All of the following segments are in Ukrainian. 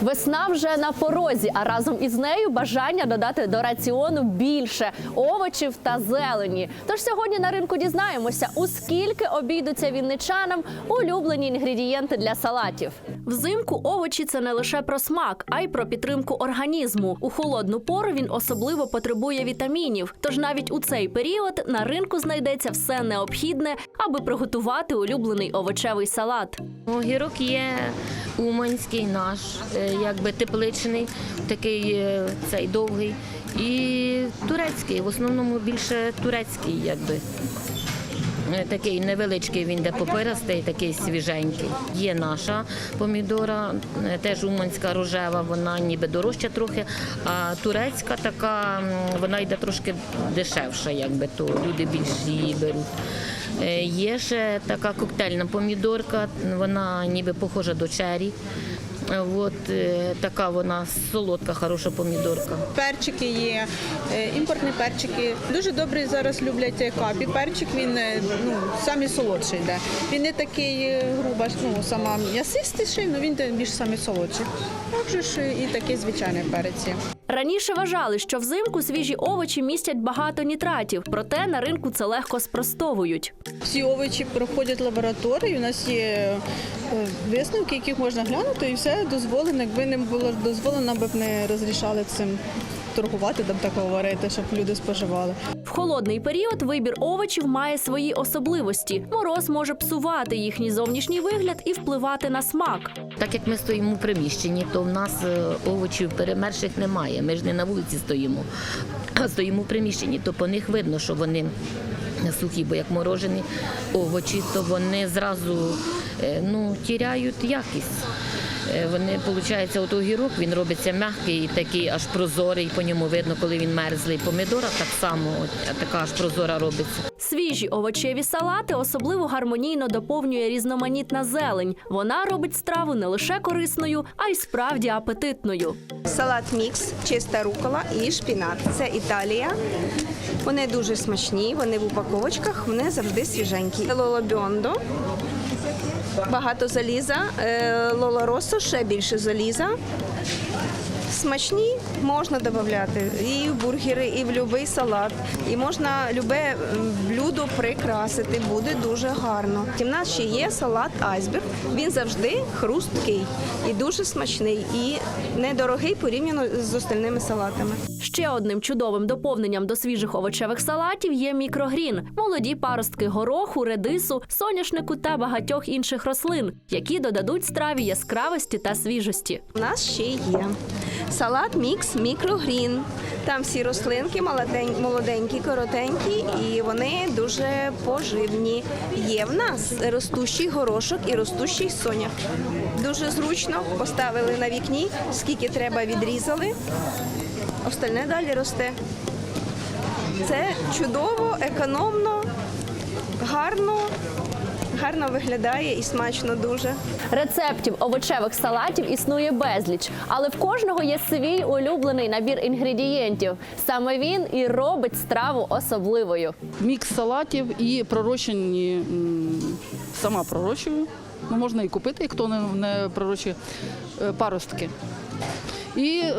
Весна вже на порозі, а разом із нею бажання додати до раціону більше овочів та зелені. Тож сьогодні на ринку дізнаємося, у скільки обійдуться вінничанам улюблені інгредієнти для салатів. Взимку овочі це не лише про смак, а й про підтримку організму. У холодну пору він особливо потребує вітамінів. Тож навіть у цей період на ринку знайдеться все необхідне, аби приготувати улюблений овочевий салат. Огірок є уманський наш, е, якби тепличний, такий е, цей довгий. І турецький, в основному більше турецький, якби. Е, Такий невеличкий він де попирастий, такий свіженький. Є наша помідора, е, теж уманська рожева, вона ніби дорожча трохи, а турецька така, вона йде трошки дешевша, якби то люди більше її беруть. Є ще така коктейльна помідорка, вона ніби похожа до чері. Е, От е, така вона солодка, хороша помідорка. Перчики є, е, імпортні перчики. Дуже добре зараз люблять капі. Перчик він ну, самі солодший йде. Він не такий грубо, ну, сама м'ясистіший, але він те більш самі солодший. Також і такий звичайний перець. Раніше вважали, що взимку свіжі овочі містять багато нітратів, проте на ринку це легко спростовують. Всі овочі проходять лабораторію. У нас є е, висновки, яких можна глянути, і все дозволено. Якби не було дозволено, би б не розрішали цим торгувати, там так говорити, щоб люди споживали. В холодний період вибір овочів має свої особливості. Мороз може псувати їхній зовнішній вигляд і впливати на смак. Так як ми стоїмо в приміщенні, то в нас е, овочів перемерших немає. Ми ж не на вулиці стоїмо, а стоїмо в приміщенні, то по них видно, що вони сухі, бо як морожені овочі, то вони зразу е, ну, тіряють якість. Е, Вони, виходить, от огірок він робиться м'який, і такий аж прозорий, по ньому видно, коли він мерзлий. Помідора так само, от, така аж прозора робиться. Свіжі овочеві салати особливо гармонійно доповнює різноманітна зелень. Вона робить страву не лише корисною, а й справді апетитною. Салат мікс, чиста рукола і шпінат. Це Італія. Вони дуже смачні, вони в упаковочках, вони завжди свіженькі. Лоло Бьондо, багато заліза. лолоросо ще більше заліза. Смачні можна додати і в бургери, і в будь-який салат. І можна любе блюдо прикрасити, буде дуже гарно. У нас ще є салат айсберг. Він завжди хрусткий і дуже смачний, і недорогий порівняно з остальними салатами. Ще одним чудовим доповненням до свіжих овочевих салатів є мікрогрін молоді паростки гороху, редису, соняшнику та багатьох інших рослин, які додадуть страві яскравості та свіжості. У нас ще є салат мікс мікрогрін. Там всі рослинки молоденькі, коротенькі, і вони дуже поживні. Є в нас ростущий горошок і ростущий соняк. Дуже зручно поставили на вікні, скільки треба відрізали. Остальне далі росте. Це чудово, економно, гарно, гарно виглядає і смачно дуже. Рецептів овочевих салатів існує безліч, але в кожного є свій улюблений набір інгредієнтів. Саме він і робить страву особливою. мікс салатів і пророщені сама пророщую. Ну, можна і купити, хто не, не пророщує е, паростки. І е,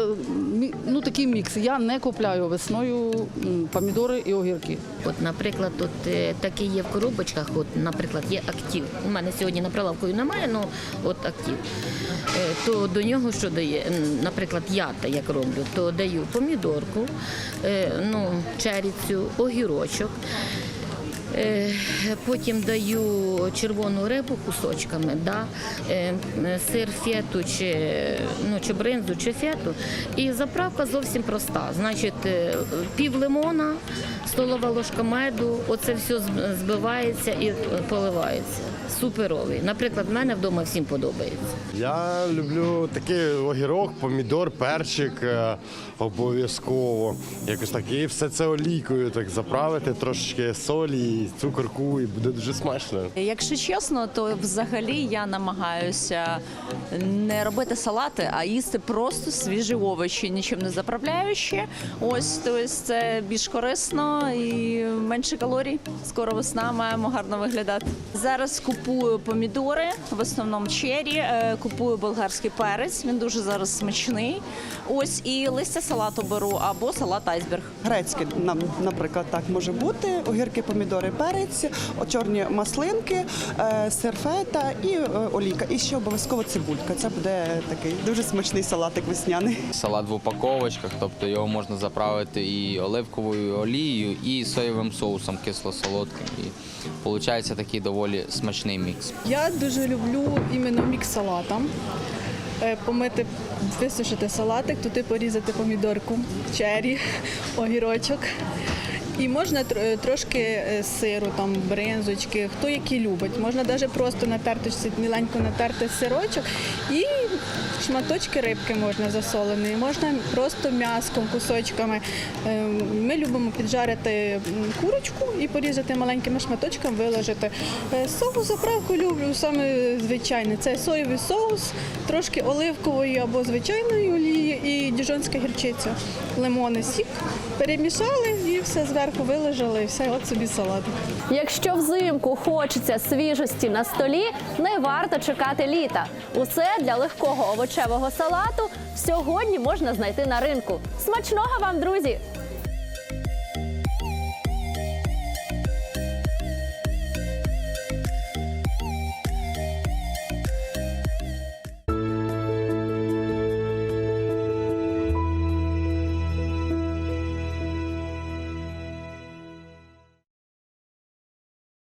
ну, такий мікс. Я не купляю весною помідори і огірки. От, наприклад, тут е, такі є в коробочках, от, наприклад, є актив. У мене сьогодні на прилавку немає, ну от актив. Е, То до нього що дає? Наприклад, я як роблю, то даю помідорку, ну, черіцю, огірочок. Е, Потім даю червону рибу кусочками, да? е, сир фету чи, ну, чи бринзу, чи фету. І заправка зовсім проста. Значить, е, пів лимона, столова ложка меду, оце все збивається і поливається. Суперовий. Наприклад, в мене вдома всім подобається. Я люблю такий огірок, помідор, перчик обов'язково. Якось так. І все це олійкою так заправити, трошечки солі, цукорку, і буде дуже смачно. Якщо чесно, то взагалі я намагаюся не робити салати, а їсти просто свіжі овочі, нічим не заправляючи. Ось тобто це більш корисно і менше калорій. Скоро весна маємо гарно виглядати. Зараз купую помідори, в основному чері, е, купую болгарський перець. Він дуже зараз смачний. Ось і листя салату беру або салат айсберг. Грецьке, нам, наприклад, так може бути. Огірки, помідори, перець, чорні маслинки, е, сир фета і е, олійка. І ще обов'язково цибулька. Це буде такий дуже смачний салатик весняний. Салат в упаковочках, тобто його можна заправити і оливковою олією, і соєвим соусом кисло-солодким. І виходить такий доволі смачний мікс. Я дуже люблю іменно мікс салата. Е, Помити, висушити салатик, туди порізати помідорку, чері, огірочок. І можна трошки е, сиру, там, бринзочки, хто який любить. Можна навіть просто на терточці міленько натерти сирочок і шматочки рибки можна засолені. Можна просто м'яском, кусочками. Е, Ми любимо піджарити курочку і порізати маленькими шматочками, виложити. Е, Соус заправку люблю саме звичайний. Це соєвий соус, трошки оливкової або звичайної олії діжонська гірчиця, лимони, сік. Перемішали і все зверху вилежали, і все, от собі салат. Якщо взимку хочеться свіжості на столі, не варто чекати літа. Усе для легкого овочевого салату сьогодні можна знайти на ринку. Смачного вам, друзі!